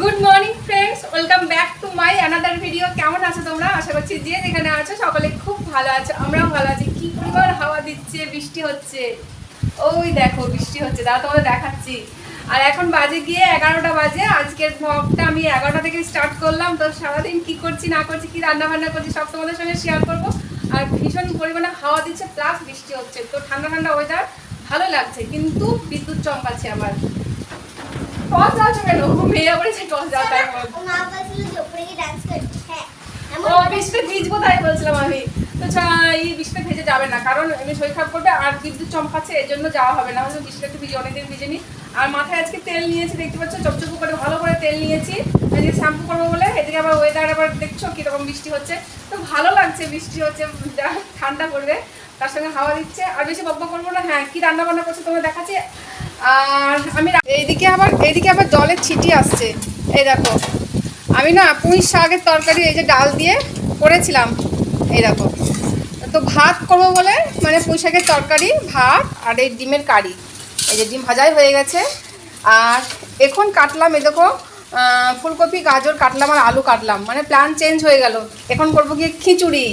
Good morning friends welcome back to my another video কেমন আছো তোমরা? আশা করছি যে যেখানে আছো, সকলে খুব ভালো আছো। আমরাও ভালো আছি। কি পরিমাণ হাওয়া দিচ্ছে, বৃষ্টি হচ্ছে। ওই দেখো, বৃষ্টি হচ্ছে। দাদা তোমাদের দেখাচ্ছি। আর এখন বাজে গিয়ে এগারোটা বাজে। আজকের ব্লগটা আমি এগারোটা থেকে স্টার্ট করলাম। তো সারাদিন কি করছি, না করছি, কি রান্না বান্না করছি, সব তোমাদের সঙ্গে শেয়ার করব। আর ভীষণ পরিমাণে হাওয়া দিচ্ছে প্লাস বৃষ্টি হচ্ছে। তো ঠান্ডা ঠান্ডা ওয়েদার ভালো লাগছে, কিন্তু বিদ্যুৎ চমকাচ্ছে আমার। টস যাচ্ছে কেন মেয়ে আবার যে টস তাই মা বলছিল যে উপরে গিয়ে ডান্স করতে হ্যাঁ ও বৃষ্টিতে ভিজবো তাই বলছিলাম আমি তো এই বৃষ্টিতে ভেজে যাবে না কারণ এমনি শরীর খারাপ করবে আর বিদ্যুৎ চমকাচ্ছে জন্য যাওয়া হবে না। হয়তো বৃষ্টিতে একটু ভিজে অনেকদিন ভিজেনি। আর মাথায় আজকে তেল নিয়েছি দেখতে পাচ্ছ চপচপু করে ভালো করে তেল নিয়েছি। আজকে শ্যাম্পু করব বলে এদিকে আবার ওয়েদার আবার দেখছ কীরকম বৃষ্টি হচ্ছে। তো ভালো লাগছে বৃষ্টি হচ্ছে ঠান্ডা পড়বে। তার সঙ্গে হাওয়া দিচ্ছে। আর বেশি বকবক করব না হ্যাঁ কি রান্না বান্না করছে তোমার দেখাচ্ছি। আর আমি এইদিকে আবার এইদিকে আবার জলের ছিটি আসছে। এই দেখো। আমি না পুঁই শাকের তরকারি, এই যে ডাল দিয়ে করেছিলাম। এই দেখো। তো ভাত করব বলে মানে পুঁই শাকের তরকারি, ভাত আর এই ডিমের কারি। এই যে ডিম ভাজাই হয়ে গেছে। আর এখন কাটলাম, এই দেখো ফুলকপি, গাজর কাটলাম আর আলু কাটলাম। মানে প্ল্যান চেঞ্জ হয়ে গেল। এখন করব গিয়ে খিচুড়ি।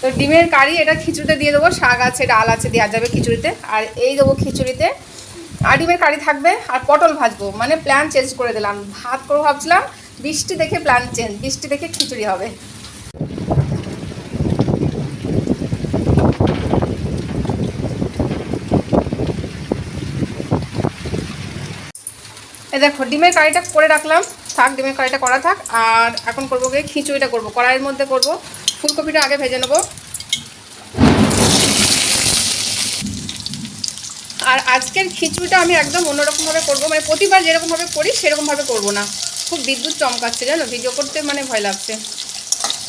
তো ডিমের কারি, এটা খিচুড়িতে দিয়ে দেবো। শাক আছে, ডাল আছে, দেওয়া যাবে খিচুড়িতে। আর এই দেবো খিচুড়িতে আর ডিমের কারি থাকবে আর পটল ভাজবো। মানে প্ল্যান চেঞ্জ করে দিলাম। ভাত করব ভাবছিলাম বৃষ্টি দেখে প্ল্যান চেঞ্জ বৃষ্টি দেখে খিচুড়ি হবে। এই দেখো, ডিমের কারিটা করে রাখলাম। থাক, ডিমের কারিটা করা থাক। আর এখন করব গিয়ে খিচুড়িটা করব। কড়াইয়ের মধ্যে করব। ফুলকপিটা আগে ভেজে নেব। আর আজকের খিচুড়িটা আমি একদম অন্যরকমভাবে করব। মানে প্রতিবার যেরকমভাবে করি, সেরকমভাবে করব না। খুব বিদ্যুৎ চমকাচ্ছে, জানো? ভিডিও করতে মানে ভয় লাগছে।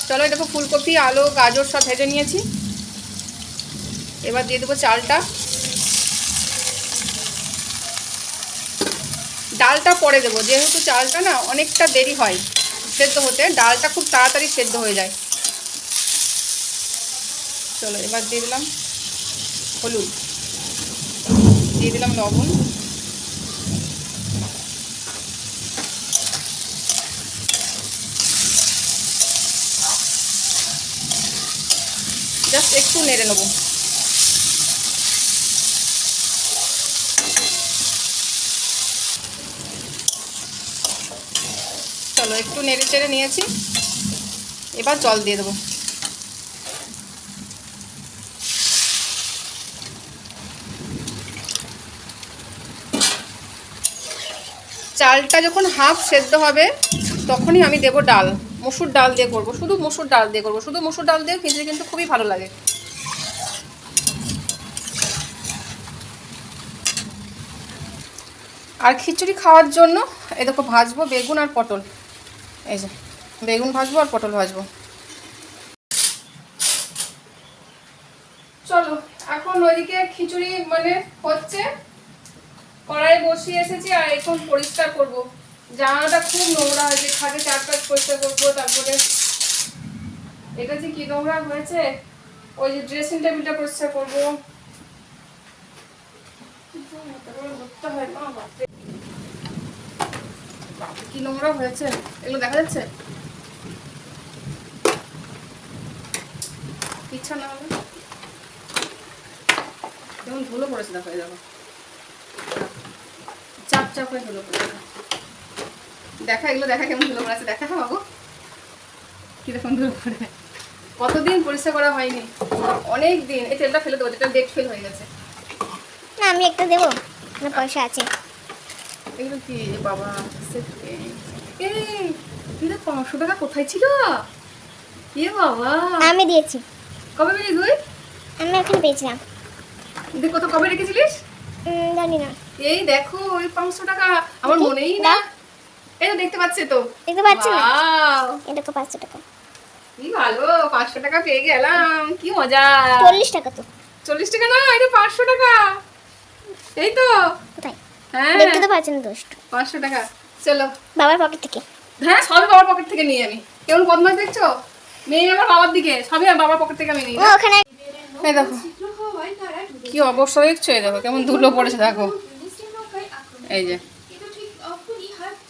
চলো দেখো ফুলকপি, আলু, গাজর সব ভেজে নিয়েছি। এবার দিয়ে দেবো চালটা। ডালটা পরে দেবো, যেহেতু চালটা না অনেকটা দেরি হয় সেদ্ধ হতে, ডালটা খুব তাড়াতাড়ি সেদ্ধ হয়ে যায়। চলো এবার দিয়ে দিলাম হলুদ। দিয়ে দিলাম লবণ। জাস্ট একটু নেড়ে নেব। চলো, একটু নেড়ে চেড়ে নিয়েছি। এবার জল দিয়ে দেবো। চালটা যখন হাফ সেদ্ধ হবে, তখনই আমি দেবো ডাল। মসুর ডাল দিয়ে করব। শুধু মসুর ডাল দিয়ে করব। শুধু মসুর ডাল দিয়ে খিচুড়ি কিন্তু খুবই ভালো লাগে। আর খিচুড়ি খাওয়ার জন্য এ দেখো ভাজবো বেগুন আর পটল। এই যে, বেগুন ভাজবো আর পটল ভাজবো। চলো, এখন ওইদিকে খিচুড়ি মানে হচ্ছে কড়াই বসিয়ে এসেছি আর এখন পরিষ্কার করব। জামাটা খুব নোংরা হয়েছে, খাটে চারপাশ পরিষ্কার করব, তারপরে এটা যে কি নোংরা হয়েছে, ওই যে ড্রেসিং টেবিলটা পরিষ্কার করব। কি নোংরা হয়েছে? এগুলো দেখা যাচ্ছে? ইচ্ছা না হলে। যেমন ধুলো পড়েছে, দেখো দেখো চাপ হয়ে ধুলো পড়েছে দেখা। এগুলো দেখা কেমন ধুলো পড়েছে দেখা হ্যাঁ বাবু কীরকম ধুলো পড়ে কতদিন পরিষ্কার করা হয়নি? অনেক দিন এই তেলটা ফেলে দেবো যেটা ডেট ফেল হয়ে গেছে। না আমি একটা দেবো। না পয়সা আছে। এগুলো কি? বাবা। এই এটা পাঁচশো টাকা কোথায় ছিল? এ বাবা। আমি দিয়েছি। কবে পেলি তুই? আমি ওখানে পেয়েছিলাম। তুই কত কবে রেখেছিলিস? জানি না। এই দেখো ওই পাঁচশো টাকা। আমার মনেই না। এই তো দেখতে পাচ্ছে তো? দেখতে পাচ্ছি? না Wow! এটা তো পাঁচশো টাকা। কি ভালো পাঁচশো টাকা পেয়ে গেলাম। কি মজা। চল্লিশ টাকা তো। চল্লিশ টাকা না এটা পাঁচশো টাকা। এই তো। কোথায়? হ্যাঁ। দেখতে তো পাচ্ছি না দোষ্ট পাঁচশো টাকা। চলো। বাবার পকেট থেকে। হ্যাঁ সবই বাবার পকেট থেকে নিয়ে আমি। কেমন বদমাস দেখছ? মেয়ে আমার বাবার দিকে। সবই আমার বাবার পকেট থেকে আমি নিই। ওখানে এই দেখো। কি অবস্থা দেখছ? এই দেখো কেমন ধুলো পড়েছে দেখো। এই যে।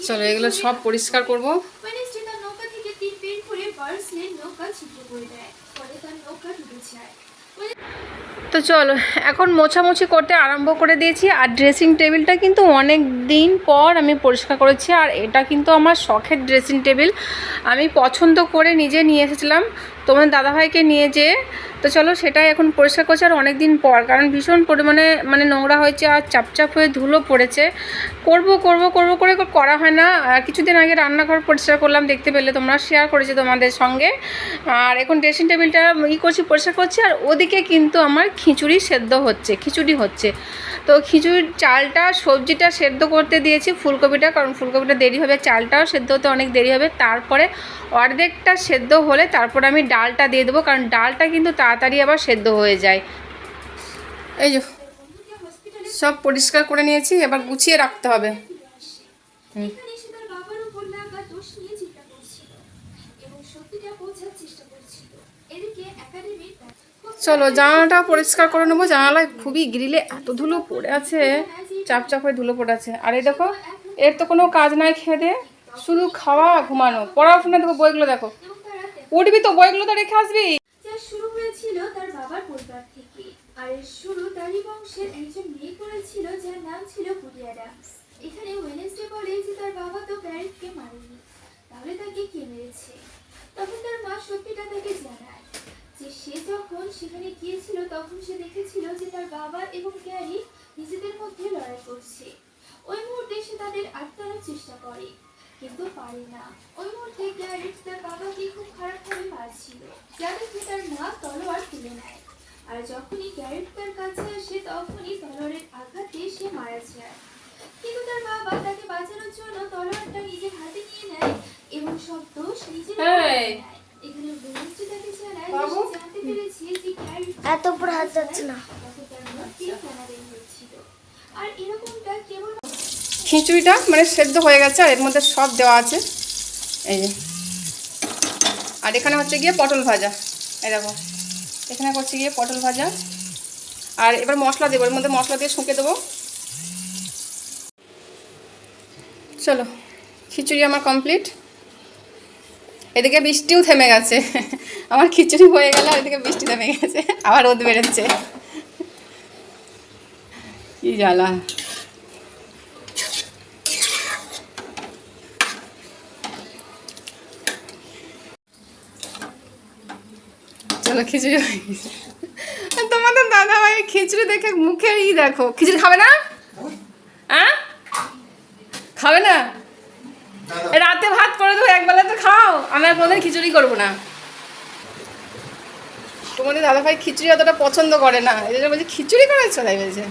চলো, এগুলো সব পরিষ্কার করব। তো চলো, এখন মোছামুছি করতে আরম্ভ করে দিয়েছি, আর ড্রেসিং টেবিলটা কিন্তু অনেক দিন পর আমি পরিষ্কার করেছি, আর এটা কিন্তু আমার শখের ড্রেসিং টেবিল আমি পছন্দ করে নিজে নিয়ে এসেছিলাম তোমার দাদাভাইকে নিয়ে যেয়ে তো চলো সেটাই এখন পরিষ্কার করছে আর অনেক দিন পর, কারণ ভীষণ পরিমাণে মানে নোংরা হয়েছে আর চাপচাপ হয়ে ধুলো পড়েছে। করব করব করব করে করা হয় না। কিছুদিন আগে রান্নাঘর পরিষ্কার করলাম, দেখতে পেলে তোমরা শেয়ার করেছি তোমাদের সঙ্গে। আর এখন ড্রেসিং টেবিলটা ই করছি, পরিষ্কার করছি, আর ওদিকে কিন্তু আমার খিচুড়ি সেদ্ধ হচ্ছে, খিচুড়ি হচ্ছে। তো খিচুড়ির চালটা, সবজিটা সেদ্ধ করতে দিয়েছি ফুলকপিটা, কারণ ফুলকপিটা দেরি হবে, চালটাও সেদ্ধ হতে অনেক দেরি হবে। তারপরে অর্ধেকটা সেদ্ধ হলে তারপর আমি ডালটা দিয়ে দেবো, কারণ ডালটা কিন্তু তাড়াতাড়ি আবার সেদ্ধ হয়ে যায়। এই যে, সব পরিষ্কার করে নিয়েছি, এবার গুছিয়ে রাখতে হবে। চলো, জানালাটা পরিষ্কার করে নেব। জানালায় খুবই গ্রিলে এত ধুলো পড়ে আছে, চাপ চাপ হয়ে ধুলো পড়ে আছে। আর এই দেখো, এর তো কোনো কাজ নাই খেয়ে দে শুধু খাওয়া ঘুমানো। পড়াশোনা দেখো, বইগুলো দেখো। উঠবি তো, বইগুলো তো রেখে আসবি। শুরু হয়েছিল তার বাবার পরিবার থেকে। আর এর শুরু তারই বংশের একজন মেয়ে করেছিল যার নাম ছিল কুরিয়ারা এখানে ওয়েনেসডে বলে যে তার বাবা তো ব্যারিককে মারেনি। তাহলে তাকে কে মেরেছে? তখন তার মা সত্যিটা তাকে জানায় যে সে যখন সেখানে গিয়েছিল, তখন সে দেখেছিল যে তার বাবা এবং গ্যারি নিজেদের মধ্যে লড়াই করছে। ওই মুহূর্তে সে তাদের আটকানোর চেষ্টা করে। কিন্তু পারে না। ওই মুহূর্তে গ্যারেট তার বাবাকে খুব খারাপভাবে মারছিল যা দেখে তার মা তলোয়ার তুলে নেয়। আর যখনই গ্যারেট তার কাছে আসে তখনই তলোয়ারের আঘাতে সে মারা যায়। কিন্তু তার বাবা তাকে বাঁচানোর জন্য তলোয়ারটা নিজের হাতে নিয়ে নেয় এবং সব দোষ নিজের এখানে ওয়েনেসডে তাকে জানায় সে জানতে পেরেছে যে গ্যারেট এত উপরে হাত যাচ্ছে না। আর এরকমটা কেবল খিচুড়িটা মানে সেদ্ধ হয়ে গেছে আর এর মধ্যে সব দেওয়া আছে। এই যে। আর এখানে হচ্ছে গিয়ে পটল ভাজা। এই দেখো। এখানে করছে গিয়ে পটল ভাজা। আর এবার মশলা দেবো, এর মধ্যে মশলা দিয়ে শুঁকে দেবো। চলো, খিচুড়ি আমার কমপ্লিট। এদিকে বৃষ্টিও থেমে গেছে। আমার খিচুড়ি হয়ে গেল আর এদিকে বৃষ্টি থেমে গেছে। আবার রোদ বেরোচ্ছে। কি জ্বালা। চলো খিচুড়ি। তোমাদের দাদা ভাই খিচুড়ি দেখে মুখে ই দেখো। খিচুড়ি খাবে না? খাবে না? রাতে ভাত করে দেবো একবেলা তো খাও। আমি আর কোনোদিন খিচুড়ি করব না। তোমাদের দাদা ভাই খিচুড়ি অতটা পছন্দ করে না। এই জন্য বলছি, খিচুড়ি করেছ তাই বলছে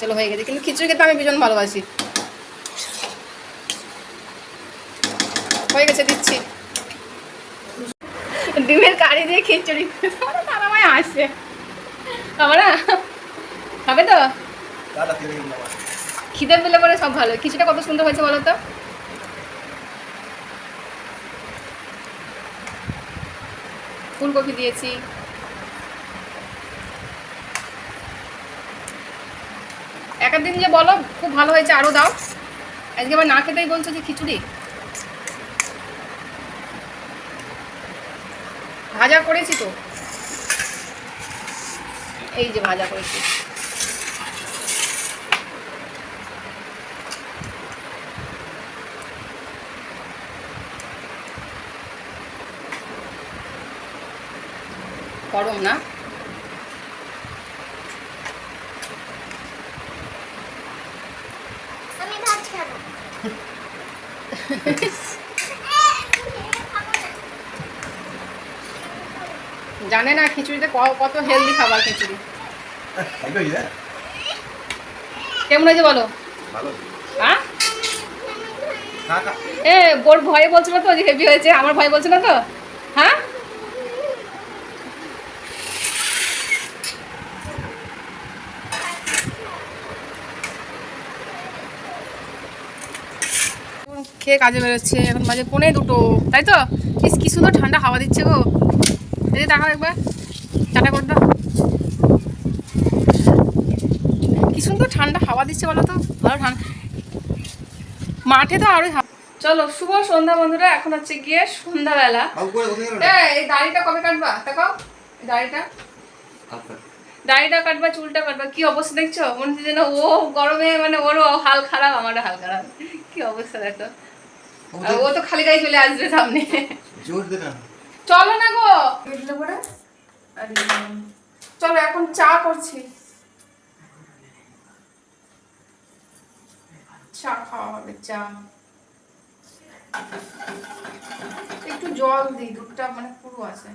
চলো, হয়ে গেছে। কিন্তু খিচুড়ি খেতে আমি ভীষণ ভালোবাসি। হয়ে গেছে, দিচ্ছি। ডিমের কারি দিয়ে খিচুড়ি আমার দাদা ভাই আসে। না? খাবে তো? খিদে পেলে পরে সব ভালো। খিচুড়িটা কত সুন্দর হয়েছে বলো তো? ফুলকপি দিয়েছি। একের দিন যে বলো খুব ভালো হয়েছে আরও দাও। আজকে আবার না খেতেই বলছো যে খিচুড়ি? ভাজা করেছি তো। এই যে ভাজা করেছি। গরম না? আমি ভাত খাব। জানে না খিচুড়িতে কত হেলদি খাবার খিচুড়ি। কেমন হয়েছে বলো? হ্যাঁ? এ বোর ভয়ে বলছিল তো যে হেভি হয়েছে আমার ভয় বলছিল তো? হ্যাঁ? খেয়ে কাজে বেরোচ্ছে এখন বাজে পনেরো দুটো তাই তো? কি সুন্দর ঠান্ডা হাওয়া দিচ্ছে গো। একবার টাটা করে দাও কি সুন্দর ঠান্ডা হাওয়া দিচ্ছে বলো তো ভালো ঠান্ডা। মাঠে তো আরোই চলো শুভ সন্ধ্যা বন্ধুরা এখন হচ্ছে গিয়ে সন্ধ্যাবেলা। এই, দাড়িটা কবে কাটবা? দেখো দাড়িটা। দাড়িটা কাটবা চুলটা কাটবা কি অবস্থা দেখছ? মনে হচ্ছে যেন ও গরমে মানে ওরও হাল খারাপ আমারও হাল খারাপ। কি অবস্থা দেখো। ও তো খালি গায়ে চলে আসবে সামনে। চলো না গো। বুঝলে পরে আর চলো এখন চা করছি। চা খাওয়া হবে, চা। একটু জল দিই, দুধটা মানে পুরো আছে।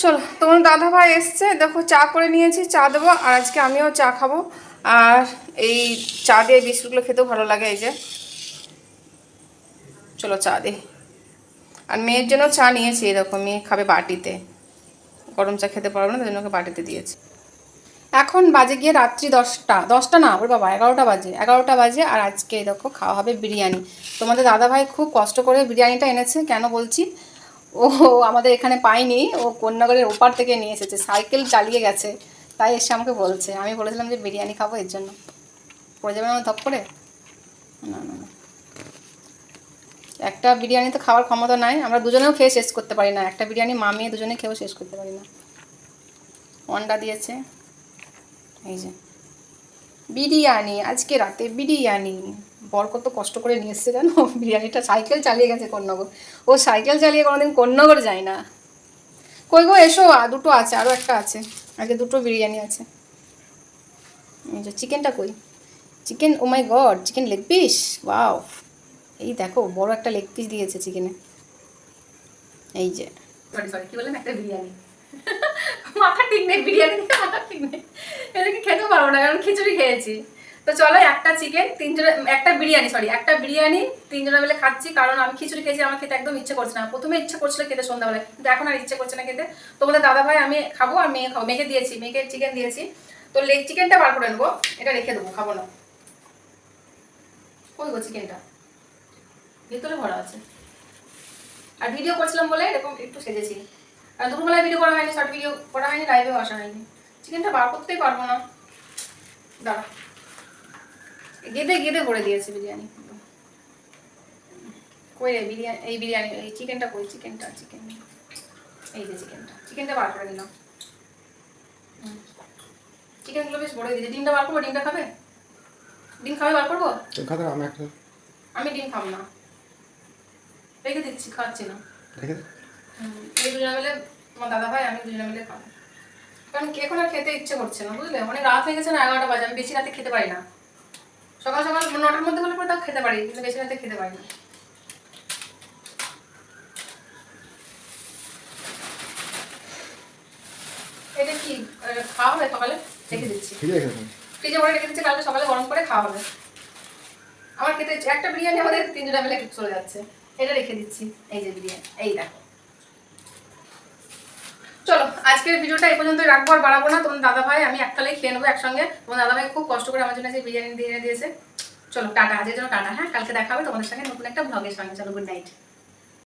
চলো, তোমার দাদা ভাই এসছে, দেখো চা করে নিয়েছি, চা দেবো, আর আজকে আমিও চা খাব। আর এই চা দিয়ে বিস্কুটগুলো খেতেও ভালো লাগে এই যে। চলো চা দিই আর মেয়ের জন্য চা নিয়েছি এরকম মেয়ে খাবে বাটিতে। গরম চা খেতে পারব না, তাই জন্য ওকে বাটিতে দিয়েছি। এখন বাজে গিয়ে রাত্রি দশটা দশটা না, ওর বাবা, এগারোটা বাজে এগারোটা বাজে, আর আজকে দেখো, খাওয়া হবে বিরিয়ানি। তোমাদের দাদাভাই খুব কষ্ট করে বিরিয়ানিটা এনেছে, কেন বলছি? ও আমাদের এখানে পাইনি, ও কন্যাগরের ওপার থেকে নিয়ে এসেছে, সাইকেল চালিয়ে গেছে, তাই এসে আমাকে বলছে। আমি বলেছিলাম যে বিরিয়ানি খাব এর জন্য। পড়ে যাবে আমার ধপ করে? না না না। একটা বিরিয়ানি তো খাওয়ার ক্ষমতা নাই, আমরা দুজনেও খেয়ে শেষ করতে পারি না। একটা বিরিয়ানি মামিয়ে দুজনে খেয়েও শেষ করতে পারি না। অন্ডা দিয়েছে। এই যে। বিরিয়ানি, আজকে রাতে বিরিয়ানি। বর কত কষ্ট করে নিয়ে এসছে জানো? বিরিয়ানিটা সাইকেল চালিয়ে গেছে কন্যাগর ও সাইকেল চালিয়ে কোনোদিন কন্যাগর যায় না। কই গো, এসো দুটো আছে আরও একটা আছে। আগে দুটো বিরিয়ানি আছে। চিকেনটা কই? Chicken, oh my god, chicken leg piece? Wow. এই দেখো, বড় একটা লেগ পিস দিয়েছে চিকেনে। এই যে। একটা বিরিয়ানি। মাথা ঠিক নেই, বিরিয়ানি মাথা ঠিক নেই। এদেরকে খেতে পারব না, কারণ খিচুড়ি খেয়েছি। তো চলো একটা চিকেন তিনজনে, একটা বিরিয়ানি সরি একটা বিরিয়ানি, তিনজনে মিলে খাচ্ছি, কারণ আমি খিচুড়ি খেয়েছি, আমার খেতে একদম ইচ্ছে করছে না। প্রথমে ইচ্ছে করছিল খেতে সন্ধ্যাবেলায়, কিন্তু এখন আর ইচ্ছে করছে না খেতে। তোমাদের দাদা ভাই, আমি খাব আর মেয়ে খাব, মেয়েকে দিয়েছি, মেয়েকে চিকেন দিয়েছি। তো লেগ চিকেনটা বার করে নেব, এটা রেখে দেবো, খাব না। কই গো চিকেনটা ভেতরে ভরা আছে। আর ভিডিও করছিলাম বলে এরকম একটু সেজেছি। আর দুপুরবেলায় ভিডিও করা হয়নি শর্ট ভিডিও করা হয়নি লাইভেও আসা হয়নি। চিকেনটা বার করতেই পারব না। দাঁড়া। গেদে গেদে করে দিয়েছে বিরিয়ানি। কই রে বিরিয়ানি এই বিরিয়ানি এই চিকেনটা কই? চিকেনটা চিকেন। এই যে চিকেনটা। চিকেনটা বার করে দিলাম চিকেনগুলো বেশ বড় দিয়েছে ডিমটা বার করব? ডিমটা খাবে? ডিম খাবে বার করব? আমি একটা। আমি ডিম খাব না। রেখে দিচ্ছি খাচ্ছি না। এই দুজনে মিলে আমার দাদা ভাই আমি দুজনে মিলে খাব। কারণ কে এখন আর খেতে ইচ্ছে করছে না বুঝলে? অনেক রাত হয়ে গেছে না এগারোটা বাজে আমি বেশি রাতে খেতে পারি না। সকাল সকাল নটার মধ্যে হলে পরে তাও খেতে পারি কিন্তু বেশি রাতে খেতে পারি না। এটা কি খাওয়া হবে সকালে? রেখে দিচ্ছি। ফ্রিজে ভরে রেখে দিচ্ছি কালকে সকালে গরম করে খাওয়া হবে। আমার খেতে একটা বিরিয়ানি আমাদের তিনজনে মিলে চলে যাচ্ছে। এটা রেখে দিচ্ছি। এই যে বিরিয়ানি এই দেখো। চলো, আজকের ভিডিওটা এই পর্যন্ত রাখব আর বাড়াবো না। তোমার দাদা ভাই আমি একটা খেয়ে নেব একসঙ্গে। তোমার দাদা ভাই খুব কষ্ট করে আমার জন্য যে বিরিয়ানি দিয়ে দিয়েছে। চলো, টাটা, আজকের জন্য টাটা। হ্যাঁ কালকে দেখা হবে তোমাদের সঙ্গে নতুন একটা ব্লগের সঙ্গে। চলো গুড নাইট